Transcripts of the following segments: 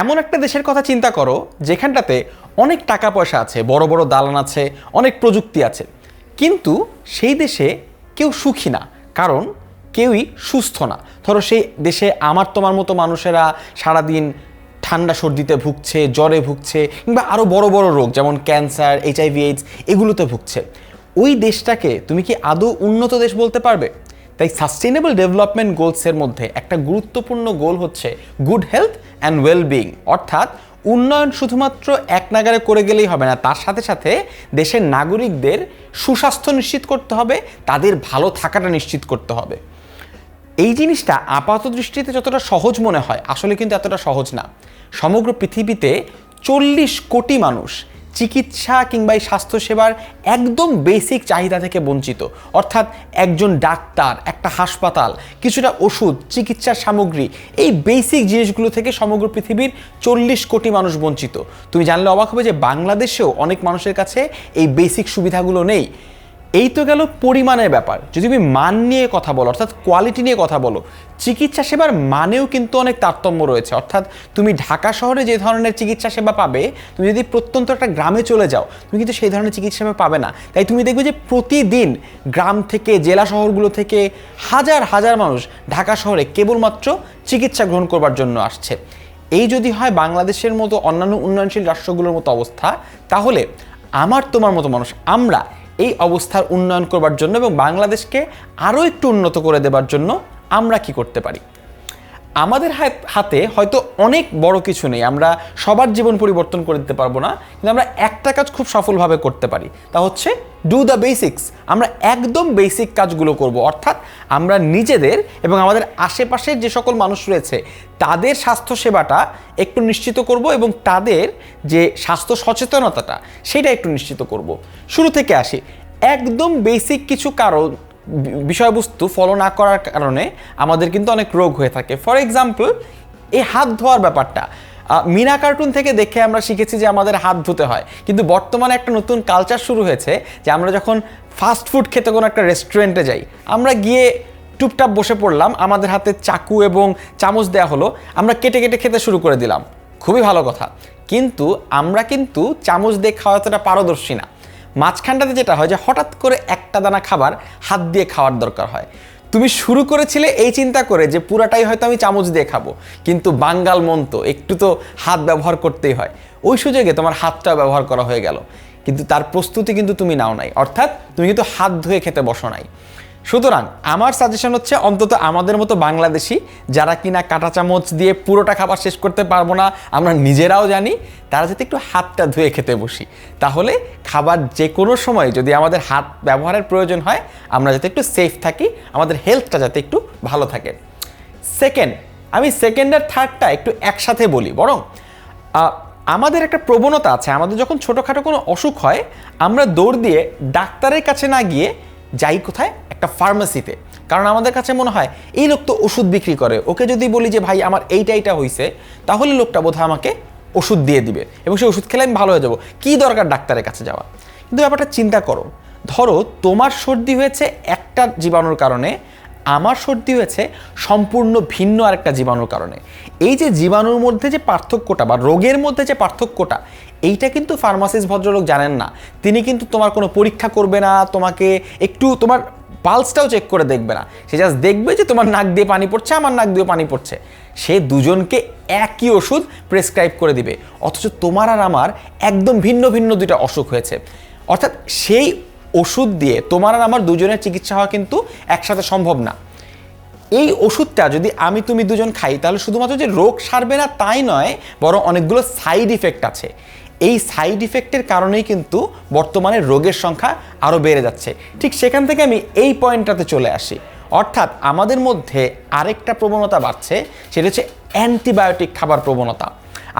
এমন একটা দেশের কথা চিন্তা করো, যেখানটাতে অনেক টাকা পয়সা আছে, বড় বড় দালান আছে, অনেক প্রযুক্তি আছে। কিন্তু সেই দেশে কেউ সুখী না, কারণ কেউই সুস্থ না। ধরো সেই দেশে আমার তোমার মতো মানুষেরা সারাদিন ঠান্ডা সর্দিতে ভুগছে, জ্বরে ভুগছে, কিংবা আরও বড় বড় রোগ, যেমন ক্যান্সার এইচআইভি এইডস, এগুলোতে ভুগছে। ওই দেশটাকে তুমি কি আদৌ উন্নত দেশ বলতে পারবে? তাই সাস্টেনেবল ডেভেলপমেন্ট গোলসের মধ্যে একটা গুরুত্বপূর্ণ গোল হচ্ছে গুড হেলথ অ্যান্ড ওয়েলবিং অর্থাৎ উন্নয়ন শুধুমাত্র এক নাগারে করে গেলেই হবে না, তার সাথে সাথে দেশের নাগরিকদের সুস্বাস্থ্য নিশ্চিত করতে হবে, তাদের ভালো থাকাটা নিশ্চিত করতে হবে। এই জিনিসটা আপাত দৃষ্টিতে যতটা সহজ মনে হয়, আসলে কিন্তু এতটা সহজ না। সমগ্র পৃথিবীতে চল্লিশ কোটি মানুষ চিকিৎসা কিংবা এই স্বাস্থ্যসেবার একদম বেসিক চাহিদা থেকে বঞ্চিত। অর্থাৎ একজন ডাক্তার, একটা হাসপাতাল, কিছুটা ওষুধ, চিকিৎসার সামগ্রী, এই বেসিক জিনিসগুলো থেকে সমগ্র পৃথিবীর চল্লিশ কোটি মানুষ বঞ্চিত। তুমি জানলে অবাক হবে যে বাংলাদেশেও অনেক মানুষের কাছে এই বেসিক সুবিধাগুলো নেই। এই তো গেল পরিমাণের ব্যাপার। যদি তুমি মান নিয়ে কথা বলো, অর্থাৎ কোয়ালিটি নিয়ে কথা বলো, চিকিৎসা সেবার মানেও কিন্তু অনেক তারতম্য রয়েছে। অর্থাৎ তুমি ঢাকা শহরে যে ধরনের চিকিৎসা সেবা পাবে, তুমি যদি প্রত্যন্ত একটা গ্রামে চলে যাও, তুমি কিন্তু সেই ধরনের চিকিৎসা সেবা পাবে না। তাই তুমি দেখবে যে প্রতিদিন গ্রাম থেকে, জেলা শহরগুলো থেকে হাজার হাজার মানুষ ঢাকা শহরে কেবলমাত্র চিকিৎসা গ্রহণ করবার জন্য আসছে। এই যদি হয় বাংলাদেশের মতো অন্যান্য উন্নয়নশীল রাষ্ট্রগুলোর মতো অবস্থা, তাহলে আমার, তোমার মতো মানুষ, আমরা এই অবস্থার উন্নয়ন করবার জন্য এবং বাংলাদেশকে আরও একটু উন্নত করে দেবার জন্য আমরা কি করতে পারি? আমাদের হাতে হয়তো অনেক বড় কিছু নেই। আমরা সবার জীবন পরিবর্তন করে দিতে পারব না, কিন্তু আমরা একটা কাজ খুব সফলভাবে করতে পারি। তা হচ্ছে ডু দ্য বেসিক্স আমরা একদম বেসিক কাজগুলো করব। অর্থাৎ আমরা নিজেদের এবং আমাদের আশেপাশের যে সকল মানুষ রয়েছে, তাদের স্বাস্থ্য সেবাটা একটু নিশ্চিত করব এবং তাদের যে স্বাস্থ্য সচেতনতাটা, সেটা একটু নিশ্চিত করব। শুরু থেকে আসি। একদম বেসিক কিছু কারণ বিষয়বস্তু ফলো না করার কারণে আমাদের কিন্তু অনেক রোগ হয়ে থাকে। ফর এক্সাম্পল এই হাত ধোয়ার ব্যাপারটা মিনা কার্টুন থেকে দেখে আমরা শিখেছি যে আমাদের হাত ধুতে হয়। কিন্তু বর্তমানে একটা নতুন কালচার শুরু হয়েছে যে আমরা যখন ফাস্ট ফুড খেতে কোনো একটা রেস্টুরেন্টে যাই, আমরা গিয়ে টুপটাপ বসে পড়লাম, আমাদের হাতে চাকু এবং চামচ দেওয়া হলো, আমরা কেটে কেটে খেতে শুরু করে দিলাম। খুবই ভালো কথা। কিন্তু আমরা কিন্তু চামচ দিয়ে খাওয়া এতটা পারদর্শী না। মাঝখানটাতে যেটা হয় যে হঠাৎ করে একটা দানা খাবার হাত দিয়ে খাওয়ার দরকার হয়। তুমি শুরু করেছিলে এই চিন্তা করে যে পুরাটাই হয়তো আমি চামচ দিয়ে খাব, কিন্তু বাঙ্গাল মন তো, একটু তো হাত ব্যবহার করতেই হয়। ওই সুযোগে তোমার হাতটা ব্যবহার করা হয়ে গেল। কিন্তু তার প্রস্তুতি কিন্তু তুমি নাও নাই। অর্থাৎ তুমি কিন্তু হাত ধুয়ে খেতে বসো নাই। সুতরাং আমার সাজেশন হচ্ছে অন্তত আমাদের মতো বাংলাদেশি যারা কিনা কাঁটা চামচ দিয়ে পুরোটা খাবার শেষ করতে পারব না, আমরা নিজেরাও জানি, তারা যাতে একটু হাতটা ধুয়ে খেতে বসি। তাহলে খাবার যে কোনো সময় যদি আমাদের হাত ব্যবহারের প্রয়োজন হয়, আমরা যাতে একটু সেফ থাকি, আমাদের হেলথটা যাতে একটু ভালো থাকে। সেকেন্ড আমি সেকেন্ড আর থার্ডটা একটু একসাথে বলি, বরং আমাদের একটা প্রবণতা আছে, আমাদের যখন ছোটোখাটো কোনো অসুখ হয়, আমরা দৌড় দিয়ে ডাক্তারের কাছে না গিয়ে যাই কোথায়, একটা ফার্মেসিতে কারণ আমাদের কাছে মনে হয়, এই লোক তো ওষুধ বিক্রি করে। ওকে যদি বলি যে, ভাই, আমার এইটা এইটা হয়েছে তাহলে লোকটা বোধহয় আমাকে ওষুধ দিয়ে দিবে। এবং সেই ওষুধ খেলে আমি ভালো হয়ে যাব। কী দরকার ডাক্তারের কাছে যাওয়া? কিন্তু ব্যাপারটা চিন্তা করো। ধরো, তোমার সর্দি হয়েছে একটা জীবাণুর কারণে, আমার সর্দি হয়েছে সম্পূর্ণ ভিন্ন আরেকটা জীবাণুর কারণে। এই যে জীবাণুর মধ্যে যে পার্থক্যটা বা রোগের মধ্যে যে পার্থক্যটা, এইটা কিন্তু ফার্মাসিস্ট ভদ্রলোক জানেন না। তিনি কিন্তু তোমার কোনো পরীক্ষা করবে না, তোমাকে একটু তোমার পালসটাও চেক করে দেখবে না। সে জাস্ট দেখবে যে তোমার নাক দিয়ে পানি পড়ছে, আমার নাক দিয়ে পানি পড়ছে। সে দুজনকে একই ওষুধ প্রেসক্রাইব করে দিবে। অথচ তোমার আর আমার একদম ভিন্ন ভিন্ন দুইটা অসুখ হয়েছে। অর্থাৎ সেই ওষুধ দিয়ে তোমার আর আমার দুজনের চিকিৎসা হওয়া কিন্তু একসাথে সম্ভব না। এই ওষুধটা যদি আমি তুমি দুজন খাই, তাহলে শুধুমাত্র যে রোগ সারবে না তাই নয়, বরং অনেকগুলো সাইড ইফেক্ট আছে। এই সাইড ইফেক্টের কারণেই কিন্তু বর্তমানে রোগের সংখ্যা আরও বেড়ে যাচ্ছে। ঠিক সেখান থেকে আমি এই পয়েন্টটাতে চলে আসি। অর্থাৎ আমাদের মধ্যে আরেকটা প্রবণতা বাড়ছে, সেটা হচ্ছে অ্যান্টিবায়োটিক খাবার প্রবণতা।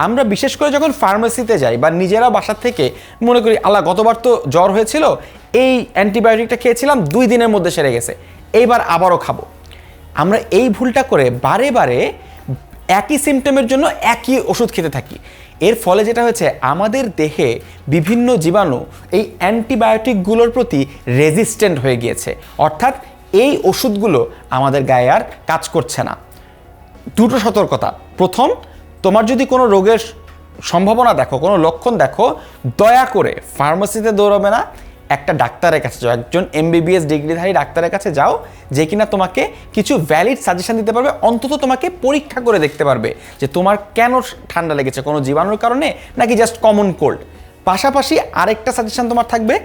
আমরা বিশেষ করে যখন ফার্মেসিতে যাই বা নিজেরা বাসার থেকে, মনে করি, আল্লাহ, গতবার তো জ্বর হয়েছিল, এই অ্যান্টিবায়োটিকটা খেয়েছিলাম, দুই দিনের মধ্যে সেরে গেছে, এইবার আবারও খাব। আমরা এই ভুলটা করে বারে বারে একই সিমটমের জন্য একই ওষুধ খেতে থাকি। এর ফলে যেটা হয়েছে, আমাদের দেহে বিভিন্ন জীবাণু এই অ্যান্টিবায়োটিকগুলোর প্রতি রেজিস্ট্যান্ট হয়ে গিয়েছে। অর্থাৎ এই ওষুধগুলো আমাদের গায়ে আর কাজ করছে না। দুটো সতর্কতা। প্রথম, তোমার যদি কোনো রোগের সম্ভাবনা দেখো, কোনো লক্ষণ দেখো, দয়া করে ফার্মাসিতে দৌড়াবে না। একটা ডাক্তারের কাছে যাও, একজন এমবিবিএস ডিগ্রিধারী ডাক্তারের কাছে যাও, যে কিনা তোমাকে কিছু ভ্যালিড সাজেশন দিতে পারবে, অন্তত তোমাকে পরীক্ষা করে দেখতে পারবে যে তোমার কেন ঠান্ডা লেগেছে, কোনো জীবাণুর কারণে নাকি জাস্ট কমন কোল্ড পাশাপাশি আরেকটা সাজেশন তোমার থাকবে,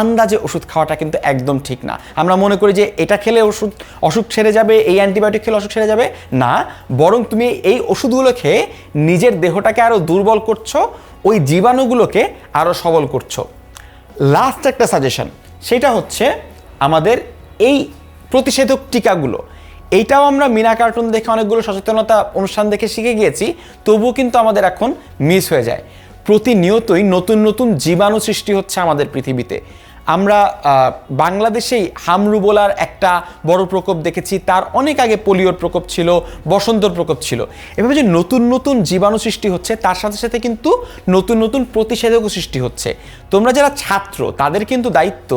আন্দাজে ওষুধ খাওয়াটা কিন্তু একদম ঠিক না। আমরা মনে করি যে এটা খেলে ওষুধ, অসুখ ছেড়ে যাবে, এই অ্যান্টিবায়োটিক খেলে অসুখ ছেড়ে যাবে, না, বরং তুমি এই ওষুধগুলো খেয়ে নিজের দেহটাকে আরও দুর্বল করছ, ওই জীবাণুগুলোকে আরও সবল করছ। লাস্ট একটা সাজেশন সেটা হচ্ছে আমাদের এই প্রতিষেধক টিকাগুলো। এইটাও আমরা মিনা কার্টুন দেখে অনেকগুলো সচেতনতা অনুষ্ঠান দেখে শিখে গিয়েছি, তবুও কিন্তু আমাদের এখন মিস হয়ে যায়। প্রতিনিয়তই নতুন নতুন জীবাণু সৃষ্টি হচ্ছে আমাদের পৃথিবীতে। আমরা বাংলাদেশেই হামরুবোলার একটা বড় প্রকোপ দেখেছি। তার অনেক আগে পোলিওর প্রকোপ ছিল, বসন্তর প্রকোপ ছিল। এভাবে যে নতুন নতুন জীবাণু সৃষ্টি হচ্ছে, তার সাথে সাথে কিন্তু নতুন নতুন প্রতিষেধকও সৃষ্টি হচ্ছে। তোমরা যারা ছাত্র, তাদের কিন্তু দায়িত্ব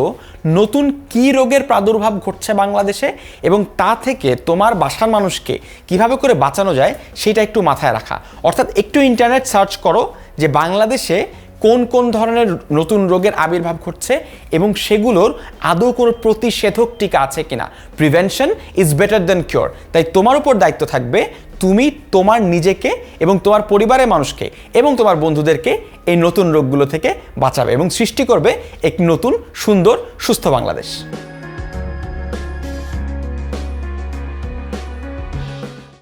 নতুন কি রোগের প্রাদুর্ভাব ঘটছে বাংলাদেশে এবং তা থেকে তোমার বাসার মানুষকে কীভাবে করে বাঁচানো যায়, সেটা একটু মাথায় রাখা। অর্থাৎ একটু ইন্টারনেট সার্চ করো যে বাংলাদেশে কোন কোন ধরনের নতুন রোগের আবির্ভাব ঘটছে এবং সেগুলোর আদৌ কোনো প্রতিষেধক টিকা আছে কিনা? Prevention is better than cure তাই তোমার উপর দায়িত্ব থাকবে তুমি তোমার নিজেকে এবং তোমার পরিবারের মানুষকে এবং তোমার বন্ধুদেরকে এই নতুন রোগগুলো থেকে বাঁচাবে এবং সৃষ্টি করবে এক নতুন, সুন্দর, সুস্থ বাংলাদেশ।